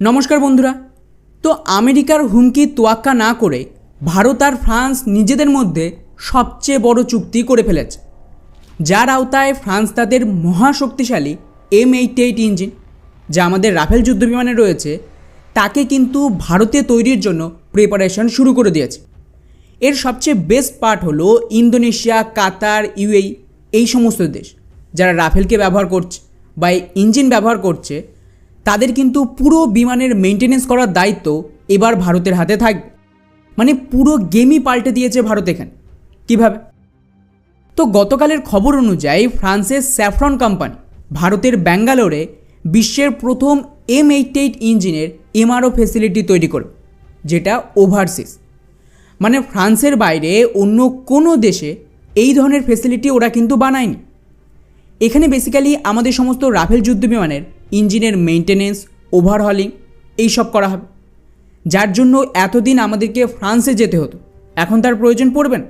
নমস্কার বন্ধুরা। তো আমেরিকার হুমকি তোয়াক্কা না করে ভারত আর ফ্রান্স নিজেদের মধ্যে সবচেয়ে বড় চুক্তি করে ফেলেছে। যার আওতায় ফ্রান্স তাদের মহাশক্তিশালী এম এইট এইট ইঞ্জিন, যা আমাদের রাফেল যুদ্ধবিমানে রয়েছে, তাকে কিন্তু ভারতে তৈরির জন্য প্রিপারেশন শুরু করে দিয়েছে। এর সবচেয়ে বেস্ট পার্ট হলো ইন্দোনেশিয়া, কাতার ইউএই এই সমস্ত দেশ, যারা রাফেলকে ব্যবহার করছে বা ইঞ্জিন ব্যবহার করছে তাদের কিন্তু পুরো বিমানের মেনটেনেন্স করার দায়িত্ব এবার ভারতের হাতে থাকবে। মানে পুরো গেমই পাল্টে দিয়েছে ভারত এখানে। কীভাবে? তো গতকালের খবর অনুযায়ী ফ্রান্সের স্যাফরন কোম্পানি ভারতের ব্যাঙ্গালোরে বিশ্বের প্রথম এম এইট এইট ইঞ্জিনের এমআরও ফেসিলিটি তৈরি করবে, যেটা ওভারসিস মানে ফ্রান্সের বাইরে অন্য কোনো দেশে এই ধরনের ফেসিলিটি ওরা কিন্তু বানায়নি। এখানে বেসিক্যালি আমাদের সমস্ত রাফেল যুদ্ধ বিমানের ইঞ্জিনের মেনটেনেন্স ওভারহলিং এইসব করা হবে। যার জন্য এতদিন আমাদেরকে ফ্রান্সে যেতে হতো। এখন তার প্রয়োজন পড়বে না।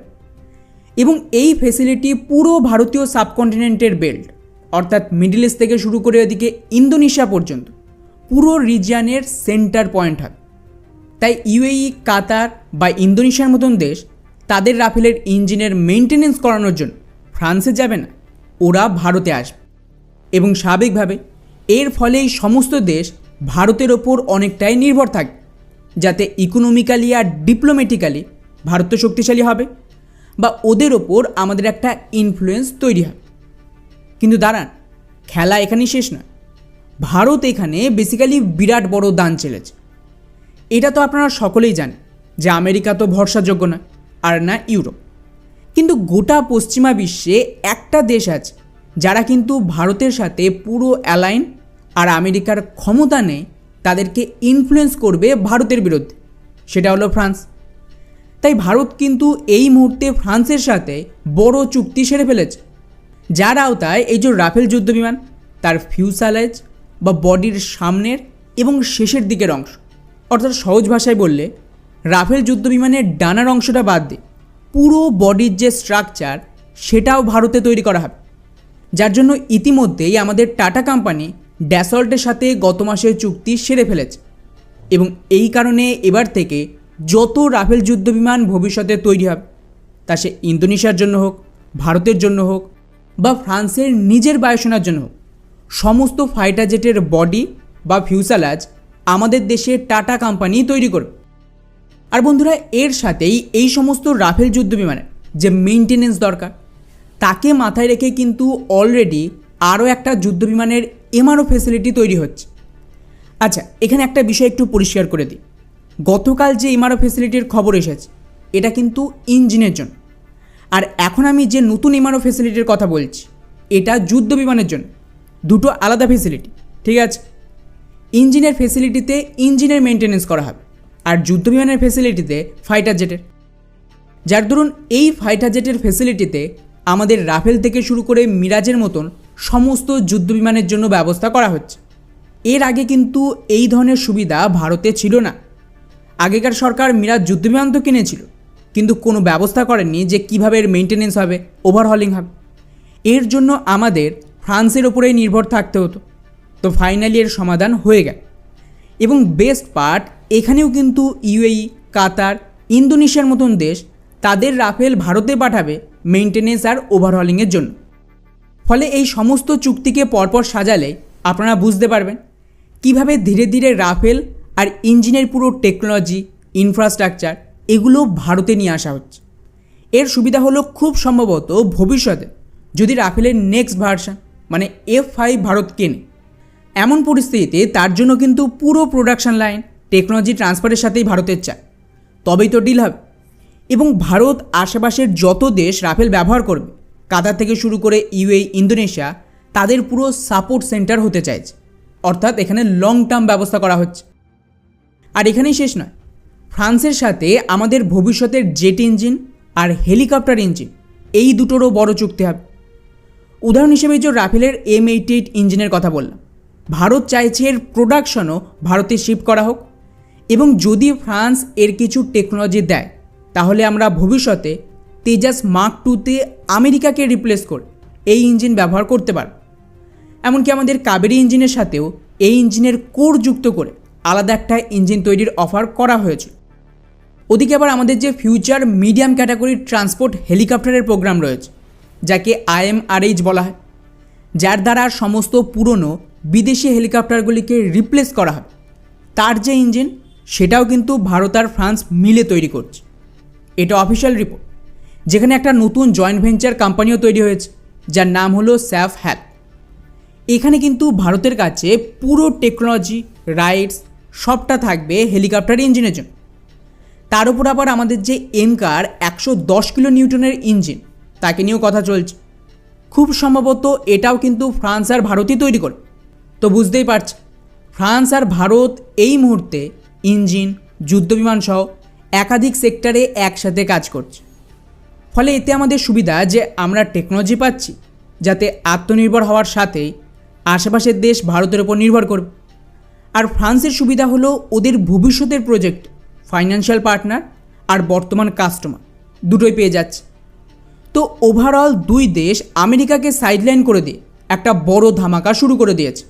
এবং এই ফেসিলিটি পুরো ভারতীয় সাবকন্টিনেন্টের বেল্ট অর্থাৎ মিডল ইস্ট থেকে শুরু করে ওদিকে ইন্দোনেশিয়া পর্যন্ত। পুরো রিজিয়ানের সেন্টার পয়েন্ট হবে। তাই ইউএই কাতার বা ইন্দোনেশিয়ার মতন দেশ, তাদের রাফেলের ইঞ্জিনের মেনটেনেন্স করানোর জন্য ফ্রান্সে যাবে না। ওরা ভারতে আসবে। এবং স্বাভাবিকভাবে এর ফলে সমস্ত দেশ ভারতের ওপর অনেকটাই নির্ভর থাকে, যাতে ইকোনমিক্যালি আর ডিপ্লোম্যাটিক্যালি ভারত তো শক্তিশালী হবে বা ওদের ওপর আমাদের একটা ইনফ্লুয়েন্স তৈরি হবে কিন্তু দাঁড়ান, খেলা এখানেই শেষ নয়। ভারত এখানে বেসিক্যালি বিরাট বড় দান চেলেছে। এটা তো আপনারা সকলেই জানেন যে আমেরিকা তো ভরসাযোগ্য না আর না ইউরোপ। কিন্তু গোটা পশ্চিমা বিশ্বে একটা দেশ আছে যারা কিন্তু ভারতের সাথে পুরো অ্যালাইন আর আমেরিকার ক্ষমতা নেই, তাদেরকে ইনফ্লুয়েন্স করবে ভারতের বিরুদ্ধে। সেটা হলো ফ্রান্স। তাই ভারত কিন্তু এই মুহূর্তে ফ্রান্সের সাথে বড় চুক্তি সেরে ফেলেছে। যার আওতায় এই যে রাফেল যুদ্ধবিমান তার ফিউসালেজ বা বডির সামনের এবং শেষের দিকের অংশ। অর্থাৎ সহজ ভাষায় বললে, রাফেল যুদ্ধবিমানের ডানার অংশটা বাদ দিয়ে পুরো বডির যে স্ট্রাকচার সেটাও ভারতে তৈরি করা হবে। যার জন্য ইতিমধ্যেই আমাদের টাটা কোম্পানি ড্যাসল্টের সাথে গত মাসের চুক্তি সেরে ফেলেছে। এবং এই কারণে এবার থেকে যত রাফেল যুদ্ধবিমান ভবিষ্যতে তৈরি হবে, তা সে ইন্দোনেশিয়ার জন্য হোক, ভারতের জন্য হোক, বা ফ্রান্সের নিজের বায়ুসেনার জন্য হোক, সমস্ত ফাইটার জেটের বডি বা ফিউসালাজ আমাদের দেশে টাটা কোম্পানি তৈরি করবে। আর বন্ধুরা, এর সাথেই এই সমস্ত রাফেল যুদ্ধ বিমানের যে মেনটেনেন্স দরকার, তাকে মাথায় রেখে কিন্তু অলরেডি আরও একটা যুদ্ধ বিমানের এমআরও ফেসিলিটি তৈরি হচ্ছে। আচ্ছা এখানে একটা বিষয় একটু পরিষ্কার করে দিই। গতকাল যে এমআরও ফেসিলিটির খবর এসেছে, এটা কিন্তু ইঞ্জিনের জন্য। আর এখন আমি যে নতুন এমআরও ফেসিলিটির কথা বলছি, এটা যুদ্ধ বিমানের জন্য। দুটো আলাদা ফেসিলিটি ঠিক আছে? ইঞ্জিনের ফেসিলিটিতে ইঞ্জিনের মেনটেনেন্স করা হবে, আর যুদ্ধ বিমানের ফেসিলিটিতে ফাইটার জেটের যার দরুন এই ফাইটার জেটের ফেসিলিটিতে আমাদের রাফেল থেকে শুরু করে মিরাজের মতন সমস্ত যুদ্ধ বিমানের জন্য ব্যবস্থা করা হচ্ছে। এর আগে কিন্তু এই ধরনের সুবিধা ভারতে ছিল না। আগেকার সরকার মিরাজ যুদ্ধবিমান তো কিনেছিল, কিন্তু কোনো ব্যবস্থা করেননি যে কীভাবে এর মেনটেনেন্স হবে ওভারহলিং হবে। এর জন্য আমাদের ফ্রান্সের ওপরেই নির্ভর থাকতে হতো। তো ফাইনালি এর সমাধান হয়ে গেল। এবং বেস্ট পার্ট এখানেও কিন্তু ইউএই কাতার, ইন্দোনেশিয়ার মতন দেশ, তাদের রাফেল ভারতে পাঠাবে মেনটেনেন্স আর ওভারহলিংয়ের জন্য। ফলে এই সমস্ত চুক্তিকে পরপর সাজালে আপনারা বুঝতে পারবেন কীভাবে ধীরে ধীরে রাফেল আর ইঞ্জিনের পুরো টেকনোলজি ইনফ্রাস্ট্রাকচার এগুলো ভারতে নিয়ে আসা হচ্ছে। এর সুবিধা হলো খুব সম্ভবত ভবিষ্যতে যদি রাফেলের নেক্সট ভার্সন মানে এফ ফাইভ ভারত কেনে। এমন পরিস্থিতিতে তার জন্য কিন্তু পুরো প্রোডাকশন লাইন টেকনোলজি ট্রান্সফারের সাথেই ভারতের চায় তবেই তো ডিল হবে। এবং ভারত আশেপাশের যত দেশ রাফেল ব্যবহার করবে কাতার থেকে শুরু করে ইউএই, ইন্দোনেশিয়া, তাদের পুরো সাপোর্ট সেন্টার হতে চাইছে। অর্থাৎ এখানে লং টার্ম ব্যবস্থা করা হচ্ছে। আর এখানেই শেষ নয়। ফ্রান্সের সাথে আমাদের ভবিষ্যতের জেট ইঞ্জিন আর হেলিকপ্টার ইঞ্জিন, এই দুটোরও বড় চুক্তি হবে। উদাহরণ হিসেবে যে রাফেলের এম এইটি এইট ইঞ্জিনের কথা বললাম। ভারত চাইছে এর প্রোডাকশনও ভারতে শিফট করা হোক। এবং যদি ফ্রান্স এর কিছু টেকনোলজি দেয়, তাহলে আমরা ভবিষ্যতে তেজাস মার্ক টুতে আমেরিকাকে রিপ্লেস করে। এই ইঞ্জিন ব্যবহার করতে পারব এমনকি আমাদের কাবেরি ইঞ্জিনের সাথেও এই ইঞ্জিনের কোর যুক্ত করে আলাদা একটা ইঞ্জিন তৈরির অফার করা হয়েছে। ওদিকে আবার আমাদের যে ফিউচার মিডিয়াম ক্যাটাগরির ট্রান্সপোর্ট হেলিকপ্টারের প্রোগ্রাম রয়েছে, যাকে আইএমআরএইচ বলা হয়। যার দ্বারা সমস্ত পুরনো বিদেশি হেলিকপ্টারগুলিকে রিপ্লেস করা হবে তার যে ইঞ্জিন সেটাও কিন্তু ভারত আর ফ্রান্স মিলে তৈরি করছে। এটা অফিসিয়াল রিপোর্ট যেখানে একটা নতুন জয়েন্ট ভেঞ্চার কোম্পানিও তৈরি হয়েছে, যার নাম হলো স্যাফ হ্যাক এখানে কিন্তু ভারতের কাছে পুরো টেকনোলজি রাইডস সবটা থাকবে হেলিকপ্টার ইঞ্জিনের জন্য। তার উপর আবার আমাদের যে এমকার একশো দশ কিলো নিউটনের ইঞ্জিন তাকে নিয়েও কথা চলছে। খুব সম্ভবত এটাও কিন্তু ফ্রান্স আর ভারতই তৈরি করে। তো বুঝতেই পারছে, ফ্রান্স আর ভারত এই মুহূর্তে ইঞ্জিন যুদ্ধবিমান সহ একাধিক সেক্টরে একসাথে কাজ করছে। ফলে এতে আমাদের সুবিধা যে আমরা টেকনোলজি পাচ্ছি, যাতে আত্মনির্ভর হওয়ার সাথে আশেপাশের দেশ ভারতের ওপর নির্ভর করবে। আর ফ্রান্সের সুবিধা হলো ওদের ভবিষ্যতের প্রজেক্ট ফাইন্যান্সিয়াল পার্টনার আর বর্তমান কাস্টমার দুটোই পেয়ে যাচ্ছে। তো ওভারঅল দুই দেশ আমেরিকাকে সাইডলাইন করে দিয়ে একটা বড় ধামাকা শুরু করে দিয়েছে।